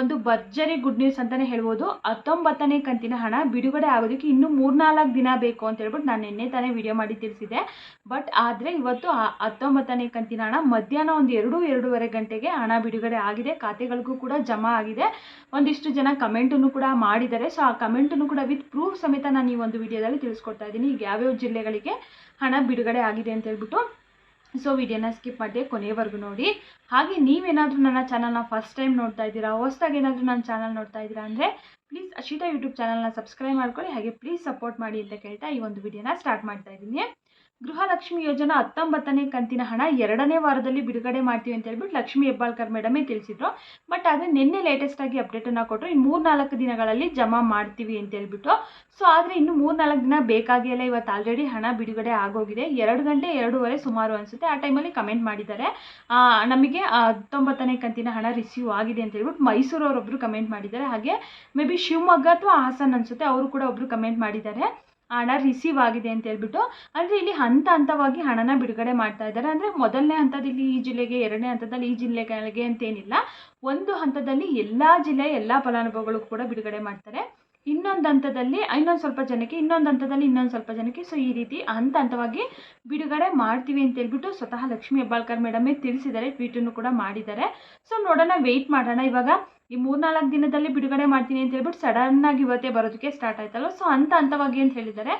ಒಂದು ಭರ್ಜರಿ good news ಅಂತಲೇ ಹೇಳ್ಬೋದು. ಹತ್ತೊಂಬತ್ತನೇ ಕಂತಿನ ಹಣ ಬಿಡುಗಡೆ ಆಗೋದಕ್ಕೆ ಇನ್ನೂ ಮೂರ್ನಾಲ್ಕು ದಿನ ಬೇಕು ಅಂತ ಹೇಳ್ಬಿಟ್ಟು ನಾನು ನಿನ್ನೆ ತಾನೇ ವಿಡಿಯೋ ಮಾಡಿ ತಿಳಿಸಿದೆ ಬಟ್ ಆದರೆ ಇವತ್ತು ಹತ್ತೊಂಬತ್ತನೇ ಕಂತಿನ ಹಣ ಮಧ್ಯಾಹ್ನ ಒಂದು ಎರಡು, ಎರಡೂವರೆ ಗಂಟೆಗೆ ಹಣ ಬಿಡುಗಡೆ ಆಗಿದೆ. ಖಾತೆಗಳಿಗೂ ಕೂಡ ಜಮಾ ಆಗಿದೆ. ಒಂದಿಷ್ಟು ಜನ ಕಮೆಂಟನ್ನು ಕೂಡ ಮಾಡಿದ್ದಾರೆ. ಸೊ ಆ ಕಮೆಂಟನ್ನು ಕೂಡ ವಿತ್ ಪ್ರೂಫ್ ಸಮೇತ ನಾನು ಈ ಒಂದು ವಿಡಿಯೋದಲ್ಲಿ ತಿಳಿಸ್ಕೊಡ್ತಾ ಇದ್ದೀನಿ. ಈಗ ಯಾವ್ಯಾವ ಜಿಲ್ಲೆಗಳಿಗೆ ಹಣ ಬಿಡುಗಡೆ ಆಗಿದೆ ಅಂತ ಹೇಳ್ಬಿಟ್ಟು. ಸೊ ವಿಡಿಯೋನ ಸ್ಕಿಪ್ ಮಾಡಿ ಕೊನೆಯವರೆಗೂ ನೋಡಿ. ಹಾಗೆ ನೀವೇನಾದರೂ ನನ್ನ ಚಾನಲ್ನ ಫಸ್ಟ್ ಟೈಮ್ ನೋಡ್ತಾ ಇದ್ದೀರಾ, ಹೊಸ್ದಾಗಿ ಏನಾದರೂ ನನ್ನ ಚಾನಲ್ ನೋಡ್ತಾ ಇದ್ದೀರಾ ಅಂದರೆ ಪ್ಲೀಸ್ ಅಶಿತಾ ಯೂಟ್ಯೂಬ್ ಚಾನಲ್ನ ಸಬ್ಸ್ಕ್ರೈಬ್ ಮಾಡ್ಕೊಳ್ಳಿ. ಹಾಗೆ ಪ್ಲೀಸ್ ಸಪೋರ್ಟ್ ಮಾಡಿ ಅಂತ ಕೇಳ್ತಾ ಈ ಒಂದು ವಿಡಿಯೋನ ಸ್ಟಾರ್ಟ್ ಮಾಡ್ತಾ ಇದ್ದೀನಿ. ಗೃಹಲಕ್ಷ್ಮಿ ಯೋಜನಾ ಹತ್ತೊಂಬತ್ತನೇ ಕಂತಿನ ಹಣ ಎರಡನೇ ವಾರದಲ್ಲಿ ಬಿಡುಗಡೆ ಮಾಡ್ತೀವಿ ಅಂತ ಹೇಳ್ಬಿಟ್ಟು ಲಕ್ಷ್ಮಿ ಹೆಬ್ಬಾಳ್ಕರ್ ಮೇಡಮೇ ತಿಳಿಸಿದ್ರು. ಬಟ್ ಆದರೆ ನಿನ್ನೆ ಲೇಟೆಸ್ಟ್ ಆಗಿ ಅಪ್ಡೇಟನ್ನು ಕೊಟ್ಟರು ಇನ್ನು ಮೂರು ನಾಲ್ಕು ದಿನಗಳಲ್ಲಿ ಜಮಾ ಮಾಡ್ತೀವಿ ಅಂತ ಹೇಳ್ಬಿಟ್ಟು. ಸೊ ಆದರೆ ಇನ್ನು ಮೂರು ನಾಲ್ಕು ದಿನ ಬೇಕಾಗಿಲ್ಲ ಇವತ್ತು ಆಲ್ರೆಡಿ ಹಣ ಬಿಡುಗಡೆ ಆಗೋಗಿದೆ. ಎರಡು ಗಂಟೆ ಎರಡೂವರೆ ಸುಮಾರು ಅನಿಸುತ್ತೆ. ಆ ಟೈಮಲ್ಲಿ ಕಮೆಂಟ್ ಮಾಡಿದ್ದಾರೆ. ನಮಗೆ ಹತ್ತೊಂಬತ್ತನೇ ಕಂತಿನ ಹಣ ರಿಸೀವ್ ಆಗಿದೆ ಅಂತ ಹೇಳ್ಬಿಟ್ಟು ಮೈಸೂರವರೊಬ್ಬರು ಕಮೆಂಟ್ ಮಾಡಿದ್ದಾರೆ. ಹಾಗೆ ಮೇ ಬಿ ಶಿವಮೊಗ್ಗ ಅಥವಾ ಹಾಸನ್ ಅನಿಸುತ್ತೆ, ಅವರು ಕೂಡ ಒಬ್ಬರು ಕಮೆಂಟ್ ಮಾಡಿದ್ದಾರೆ. ಹಣ ರಿಸೀವ್ ಆಗಿದೆ ಅಂತ ಹೇಳ್ಬಿಟ್ಟು, ಅಂದರೆ ಇಲ್ಲಿ ಹಂತ ಹಂತವಾಗಿ ಹಣನ ಬಿಡುಗಡೆ ಮಾಡ್ತಾ ಇದ್ದಾರೆ. ಅಂದರೆ ಮೊದಲನೇ ಹಂತದಲ್ಲಿ ಈ ಜಿಲ್ಲೆಗೆ, ಎರಡನೇ ಹಂತದಲ್ಲಿ ಈ ಜಿಲ್ಲೆಗಳಿಗೆ ಅಂತೇನಿಲ್ಲ. ಒಂದು ಹಂತದಲ್ಲಿ ಎಲ್ಲ ಜಿಲ್ಲೆಯ ಎಲ್ಲ ಫಲಾನುಭವಿಗಳು ಕೂಡ ಬಿಡುಗಡೆ ಮಾಡ್ತಾರೆ. ಇನ್ನೊಂದು ಹಂತದಲ್ಲಿ, ಇನ್ನೊಂದು ಸ್ವಲ್ಪ ಜನಕ್ಕೆ, ಇನ್ನೊಂದು ಹಂತದಲ್ಲಿ ಇನ್ನೊಂದು ಸ್ವಲ್ಪ ಜನಕ್ಕೆ. ಸೊ ಈ ರೀತಿ ಹಂತ ಹಂತವಾಗಿ ಬಿಡುಗಡೆ ಮಾಡ್ತೀವಿ ಅಂತ ಹೇಳ್ಬಿಟ್ಟು ಸ್ವತಃ ಲಕ್ಷ್ಮೀ ಹೆಬ್ಬಾಳ್ಕರ್ ಮೇಡಮೇ ತಿಳಿಸಿದ್ದಾರೆ. ಟ್ವೀಟನ್ನು ಕೂಡ ಮಾಡಿದ್ದಾರೆ. ಸೊ ನೋಡೋಣ ವೆಯ್ಟ್ ಮಾಡೋಣ. ಇವಾಗ ಈ ಮೂರ್ನಾಲ್ಕು ದಿನದಲ್ಲಿ ಬಿಡುಗಡೆ ಮಾಡ್ತೀನಿ ಅಂತ ಹೇಳ್ಬಿಟ್ಟು ಸಡನ್ನಾಗಿ ಇವತ್ತೇ ಬರೋದಕ್ಕೆ ಸ್ಟಾರ್ಟ್ ಆಯ್ತಲ್ಲ ಸೊ ಹಂತ ಹಂತವಾಗಿ ಅಂತ ಹೇಳಿದ್ದಾರೆ.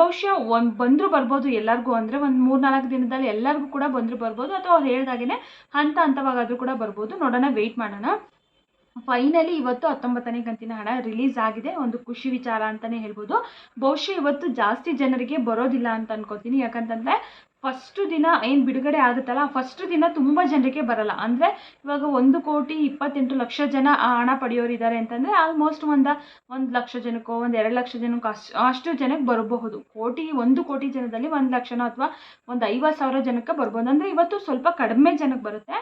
ಬಹುಶಃ ಒಂದು ಬಂದರೂ ಬರ್ಬೋದು ಎಲ್ಲರಿಗೂ ಅಂದರೆ ಒಂದು ಮೂರ್ನಾಲ್ಕು ದಿನದಲ್ಲಿ ಎಲ್ಲರಿಗೂ ಕೂಡ ಬಂದರೂ ಬರ್ಬೋದು. ಅಥವಾ ಅವ್ರು ಹೇಳ್ದಾಗೆ ಹಂತ ಹಂತವಾಗಾದರೂ ಕೂಡ ಬರ್ಬೋದು. ನೋಡೋಣ ವೆಯ್ಟ್ ಮಾಡೋಣ. ಫೈನಲಿ ಇವತ್ತು ಹತ್ತೊಂಬತ್ತನೇ ಕಂತಿನ ಹಣ ರಿಲೀಸ್ ಆಗಿದೆ. ಒಂದು ಖುಷಿ ವಿಚಾರ ಅಂತಲೇ ಹೇಳ್ಬೋದು. ಬಹುಶಃ ಇವತ್ತು ಜಾಸ್ತಿ ಜನರಿಗೆ ಬರೋದಿಲ್ಲ ಅಂತ ಅನ್ಕೋತೀನಿ. ಯಾಕಂತಂದರೆ ಫಸ್ಟ್ ದಿನ ಏನು ಬಿಡುಗಡೆ ಆಗುತ್ತಲ್ಲ ಫಸ್ಟ್ ದಿನ ತುಂಬ ಜನರಿಗೆ ಬರಲ್ಲ. ಅಂದರೆ, ಇವಾಗ ಒಂದು ಕೋಟಿ ಇಪ್ಪತ್ತೆಂಟು ಲಕ್ಷ ಜನ ಆ ಹಣ ಪಡೆಯೋರಿದ್ದಾರೆ ಅಂತಂದರೆ ಆಲ್ಮೋಸ್ಟ್ ಒಂದು ಒಂದು ಲಕ್ಷ ಜನಕ್ಕೋ, ಒಂದು ಎರಡು ಲಕ್ಷ ಜನಕ್ಕೋ ಅಷ್ಟು ಅಷ್ಟು ಜನಕ್ಕೆ ಬರಬಹುದು. ಕೋಟಿ, ಒಂದು ಕೋಟಿ ಜನದಲ್ಲಿ ಒಂದು ಲಕ್ಷನೋ ಅಥವಾ ಒಂದು ಐವತ್ತು ಸಾವಿರ ಜನಕ್ಕೆ ಬರ್ಬೋದು. ಅಂದರೆ, ಇವತ್ತು ಸ್ವಲ್ಪ ಕಡಿಮೆ ಜನಕ್ಕೆ ಬರುತ್ತೆ.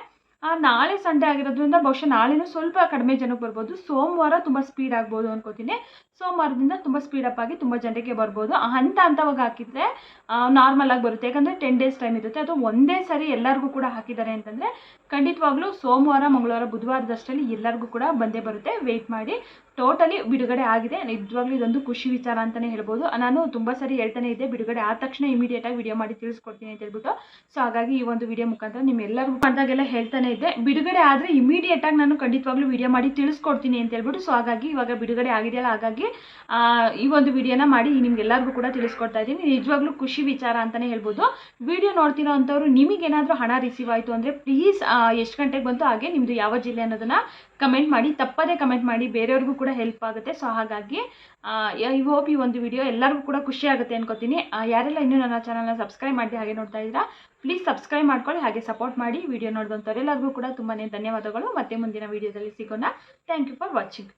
ನಾಳೆ ಸಂಡೇ ಆಗಿರೋದ್ರಿಂದ ಬಹುಶಃ ನಾಳೆನೂ ಸ್ವಲ್ಪ ಕಡಿಮೆ ಜನಕ್ಕೆ ಬರ್ಬೋದು. ಸೋಮವಾರ ತುಂಬ ಸ್ಪೀಡ್ ಆಗ್ಬೋದು ಅನ್ಕೋತೀನಿ. ಸೋಮವಾರದಿಂದ ತುಂಬ ಸ್ಪೀಡಪ್ ಆಗಿ ತುಂಬ ಜನರಿಗೆ ಬರ್ಬೋದು. ಹಂತ ಹಂತವಾಗಿ ಹಾಕಿದರೆ ನಾರ್ಮಲ್ ಆಗಿ ಬರುತ್ತೆ. ಯಾಕಂದರೆ ಟೆನ್ ಡೇಸ್ ಟೈಮ್ ಇರುತ್ತೆ. ಅದು ಒಂದೇ ಸರಿ ಎಲ್ಲರಿಗೂ ಕೂಡ ಹಾಕಿದ್ದಾರೆ ಅಂತಂದರೆ ಖಂಡಿತವಾಗ್ಲೂ ಸೋಮವಾರ, ಮಂಗಳವಾರ, ಬುಧವಾರದಷ್ಟರಲ್ಲಿ ಎಲ್ಲರಿಗೂ ಕೂಡ ಬಂದೇ ಬರುತ್ತೆ. ವೆಯ್ಟ್ ಮಾಡಿ. ಟೋಟಲಿ ಬಿಡುಗಡೆ ಆಗಿದೆ. ನಿಜವಾಗ್ಲೂ ಇದೊಂದು ಖುಷಿ ವಿಚಾರ ಅಂತಲೇ ಹೇಳ್ಬೋದು. ನಾನು ತುಂಬ ಸರಿ ಹೇಳ್ತಾನೆ ಇದ್ದೆ, ಬಿಡುಗಡೆ ಆದ ತಕ್ಷಣ ಇಮಿಡಿಯೇಟಾಗಿ ವಿಡಿಯೋ ಮಾಡಿ ತಿಳಿಸ್ಕೊಡ್ತೀನಿ ಅಂತ ಹೇಳ್ಬಿಟ್ಟು. ಸೊ ಹಾಗಾಗಿ ಈ ಒಂದು ವಿಡಿಯೋ ಮುಖಾಂತರ ನಿಮ್ಮೆಲ್ಲರಿಗೂ ಅಂದಾಗೆಲ್ಲ ಹೇಳ್ತಾನೆ ಇದ್ದೆ. ಬಿಡುಗಡೆ ಆದರೆ ಇಮಿಡಿಯೇಟಾಗಿ ನಾನು ಖಂಡಿತವಾಗ್ಲೂ ವಿಡಿಯೋ ಮಾಡಿ ತಿಳಿಸ್ಕೊಡ್ತೀನಿ ಅಂತ ಹೇಳ್ಬಿಟ್ಟು. ಸೊ ಹಾಗಾಗಿ ಇವಾಗ ಬಿಡುಗಡೆ ಆಗಿದೆಯಲ್ಲ, ಹಾಗಾಗಿ ಈ ಒಂದು ವಿಡಿಯೋನ ಮಾಡಿ ನಿಮ್ಗೆಲ್ಲರಿಗೂ ಕೂಡ ತಿಳಿಸ್ಕೊಡ್ತಾ ಇದ್ದೀನಿ. ನಿಜವಾಗ್ಲೂ ಖುಷಿ ವಿಚಾರ ಅಂತಲೇ ಹೇಳ್ಬೋದು. ವಿಡಿಯೋ ನೋಡ್ತಿರೋ ಅಂಥವ್ರು ನಿಮಗೇನಾದರೂ ಹಣ ರಿಸೀವ್ ಆಯಿತು ಅಂದರೆ ಪ್ಲೀಸ್ ಎಷ್ಟು ಗಂಟೆಗೆ ಬಂತು ಹಾಗೆ ನಿಮ್ಮದು ಯಾವ ಜಿಲ್ಲೆ ಅನ್ನೋದನ್ನು ಕಮೆಂಟ್ ಮಾಡಿ. ತಪ್ಪದೇ ಕಮೆಂಟ್ ಮಾಡಿ. ಬೇರೆಯವ್ರಿಗೂ ಕೂಡ ಹೆಲ್ಪ್ ಆಗುತ್ತೆ. ಸೊ ಹಾಗಾಗಿ ಐ ಹೋಪ್ ಈ ಒಂದು ವಿಡಿಯೋ ಎಲ್ಲರಿಗೂ ಕೂಡ ಖುಷಿ ಆಗುತ್ತೆ ಅನ್ಕೋತೀನಿ. ಯಾರೆಲ್ಲ ಇನ್ನೂ ನನ್ನ ಚಾನಲ್ನ ಸಬ್ಸ್ಕ್ರೈಬ್ ಮಾಡಿ ಹಾಗೆ ನೋಡ್ತಾ ಇದ್ದೀರಾ ಪ್ಲೀಸ್ ಸಬ್ಸ್ಕ್ರೈಬ್ ಮಾಡ್ಕೊಳ್ಳಿ, ಹಾಗೆ ಸಪೋರ್ಟ್ ಮಾಡಿ ವಿಡಿಯೋ ನೋಡಿದಂಥವ್ರೆಲ್ಲರಿಗೂ ಕೂಡ ತುಂಬಾ ಧನ್ಯವಾದಗಳು. ಮತ್ತೆ ಮುಂದಿನ ವಿಡಿಯೋದಲ್ಲಿ ಸಿಗೋಣ. Thank you for watching